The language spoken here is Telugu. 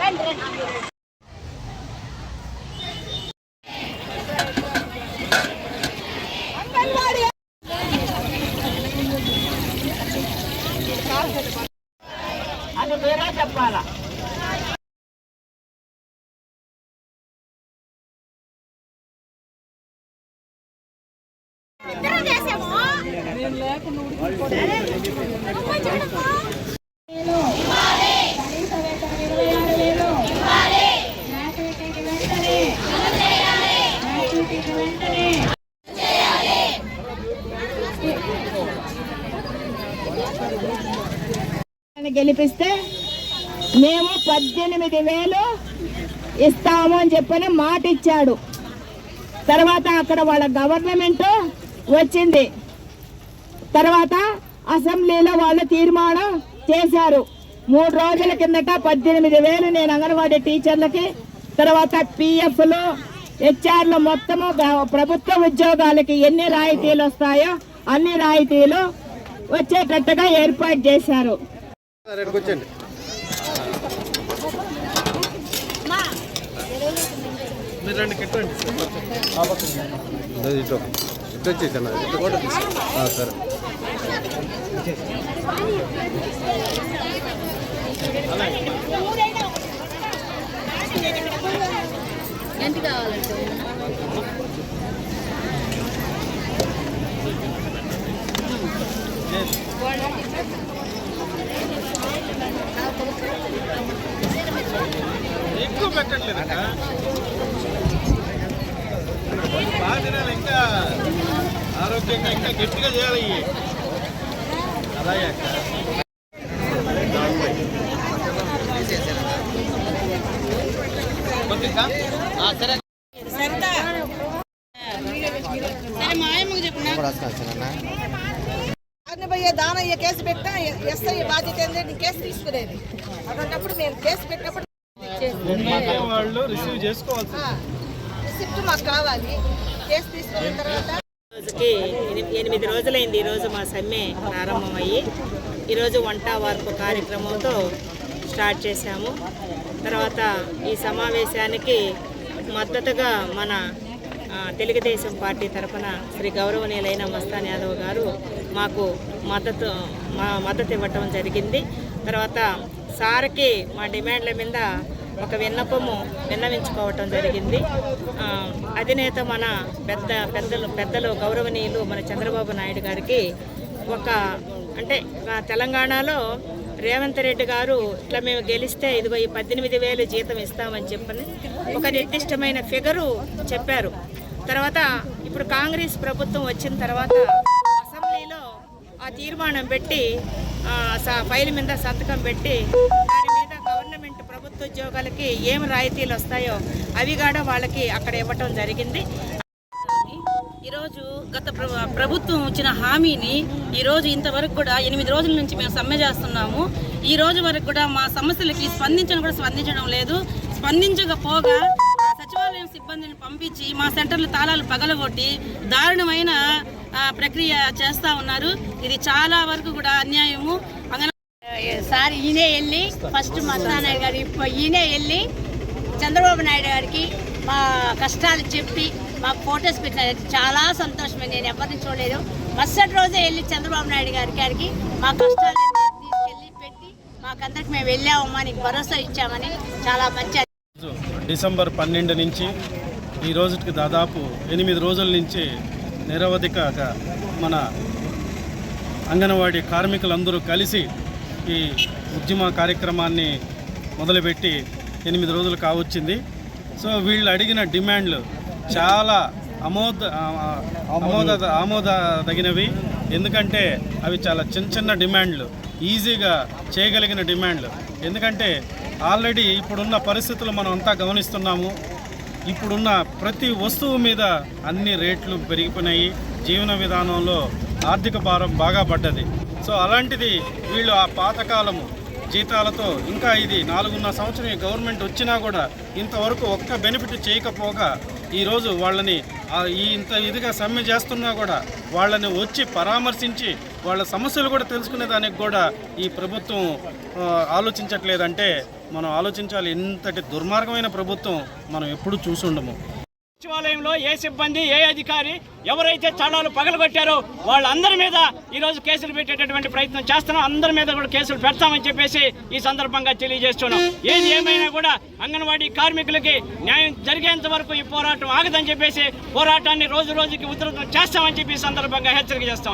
రెండు రెండు గెలిపిస్తే మేము పద్దెనిమిది వేలు ఇస్తాము అని చెప్పని మాట ఇచ్చాడు తర్వాత అక్కడ వాళ్ళ గవర్నమెంట్ వచ్చింది. తర్వాత అసెంబ్లీలో వాళ్ళు తీర్మానం చేశారు. మూడు రోజుల కిందట పద్దెనిమిది వేలు నేను అంగన్వాడీ టీచర్లకి తర్వాత పిఎఫ్లు హెచ్ఆర్లు మొత్తము ప్రభుత్వ ఉద్యోగాలకి ఎన్ని రాయితీలు వస్తాయో అన్ని రాయితీలు వచ్చేటట్టుగా ఏర్పాటు చేశారు. మీరు రండి కిట్టండి ఇటు ఇటు వచ్చేసాను ఇటు కూడా తీసు సరే ఎంత కావాలంటే ఎక్కువ పెట్టట్లేదు అక్క బాగా తినాలి ఇంకా ఆరోగ్యంగా ఇంకా గట్టిగా చేయాలి. అలాగే అక్క కొద్దిగా? ఆ, సరే. పోయే దానయ్య కేసు పెట్టా ఎస్ఐ బాధ్యత ఏంటంటే కేసు తీసుకునేది. అలాంటప్పుడు మేము కేసు పెట్టినప్పుడు వాళ్ళు రిసీవ్ చేసుకోవాల్సి రిసిప్ట్ మాకు కావాలి. కేసు తీసుకున్న తర్వాత రోజుకి ఎనిమిది రోజులైంది. ఈరోజు మా సమ్మె ప్రారంభమయ్యి ఈరోజు వంట వార్పు కార్యక్రమంతో స్టార్ట్ చేశాము. తర్వాత ఈ సమావేశానికి మద్దతుగా మన తెలుగుదేశం పార్టీ తరఫున శ్రీ గౌరవనీయులైన మస్తాన్ యాదవ్ గారు మాకు మద్దతు మా మద్దతు ఇవ్వటం జరిగింది. తర్వాత సార్కి మా డిమాండ్ల మీద ఒక విన్నపము విన్నవించుకోవటం జరిగింది. అధినేత మన పెద్ద పెద్దలు పెద్దలు గౌరవనీయులు మన చంద్రబాబు నాయుడు గారికి ఒక అంటే తెలంగాణలో రేవంత్ రెడ్డి గారు ఇట్లా మేము గెలిస్తే ఇదిగో ఈ పద్దెనిమిది వేలు జీతం ఇస్తామని చెప్పని ఒక నిర్దిష్టమైన ఫిగరు చెప్పారు. తర్వాత ఇప్పుడు కాంగ్రెస్ ప్రభుత్వం వచ్చిన తర్వాత అసెంబ్లీలో ఆ తీర్మానం పెట్టి స- ఫైల్ మీద సంతకం పెట్టి ప్రభుత్వ ఉద్యోగాలకి ఏం రాయితీలు వస్తాయో అవి కూడా వాళ్ళకి అక్కడ ఇవ్వటం జరిగింది. ఈరోజు గత ప్రభుత్వం ఇచ్చిన హామీని ఈరోజు ఇంతవరకు కూడా ఎనిమిది రోజుల నుంచి మేము సమ్మె చేస్తున్నాము. ఈ రోజు వరకు కూడా మా సమస్యలకి స్పందించడం కూడా స్పందించడం లేదు. స్పందించకపోగా సచివాలయం సిబ్బందిని పంపించి మా సెంటర్లు తాళాలు పగలగొట్టి దారుణమైన ప్రక్రియ చేస్తూ ఉన్నారు. ఇది చాలా వరకు కూడా అన్యాయము. సార్ ఈయనే వెళ్ళి ఫస్ట్ మస్తానాయుడు గారు ఇప్పుడు ఈయనే వెళ్ళి చంద్రబాబు నాయుడు గారికి మా కష్టాలు చెప్పి మాకు ఫొటోస్ పెట్టినారు. చాలా సంతోషమే నేను ఎవరిని చూడలేదు. మరుసటి రోజే వెళ్ళి చంద్రబాబు నాయుడు గారి గారికి మా కష్టాలు తీసుకెళ్ళి పెట్టి మాకందరికి మేము వెళ్ళామమ్మా నీకు భరోసా ఇచ్చామని చాలా మంచి రోజు డిసెంబర్ పన్నెండు నుంచి ఈ రోజుకి దాదాపు ఎనిమిది రోజుల నుంచి నిరవధిక మన అంగన్వాడీ కార్మికులందరూ కలిసి ఈ ఉద్యమ కార్యక్రమాన్ని మొదలుపెట్టి ఎనిమిది రోజులు కావచ్చింది. సో వీళ్ళు అడిగిన డిమాండ్లు చాలా ఆమోద ఆమోద ఆమోదదగినవి. ఎందుకంటే అవి చాలా చిన్న చిన్న డిమాండ్లు ఈజీగా చేయగలిగిన డిమాండ్లు. ఎందుకంటే ఆల్రెడీ ఇప్పుడున్న పరిస్థితులు మనం అంతా గమనిస్తున్నాము. ఇప్పుడున్న ప్రతి వస్తువు మీద అన్ని రేట్లు పెరిగిపోయినాయి. జీవన విధానంలో ఆర్థిక భారం బాగా పడ్డది. సో అలాంటిది వీళ్ళు ఆ పాతకాలము జీతాలతో ఇంకా ఇది నాలుగున్నర సంవత్సరం గవర్నమెంట్ వచ్చినా కూడా ఇంతవరకు ఒక్క బెనిఫిట్ చేయకపోగా ఈరోజు వాళ్ళని ఈ ఇంత ఇదిగా సమ్మె చేస్తున్నా కూడా వాళ్ళని వచ్చి పరామర్శించి వాళ్ళ సమస్యలు కూడా తెలుసుకునే దానికి కూడా ఈ ప్రభుత్వం ఆలోచించట్లేదంటే మనం ఆలోచించాలి. ఇంతటి దుర్మార్గమైన ప్రభుత్వం మనం ఎప్పుడూ చూసుండము సచివాలయంలో ఏ సిబ్బంది ఏ అధికారి ఎవరైతే చట్టాలు పగలగొట్టారో వాళ్ళందరి మీద ఈరోజు కేసులు పెట్టేటటువంటి ప్రయత్నం చేస్తున్నాం. అందరి మీద కూడా కేసులు పెడతామని చెప్పేసి ఈ సందర్భంగా తెలియజేస్తున్నాం. ఏది ఏమైనా కూడా అంగన్వాడీ కార్మికులకి న్యాయం జరిగేంత వరకు ఈ పోరాటం ఆగదని చెప్పేసి పోరాటాన్ని రోజు రోజుకి ఉధృతం చేస్తామని చెప్పి ఈ సందర్భంగా హెచ్చరిక చేస్తా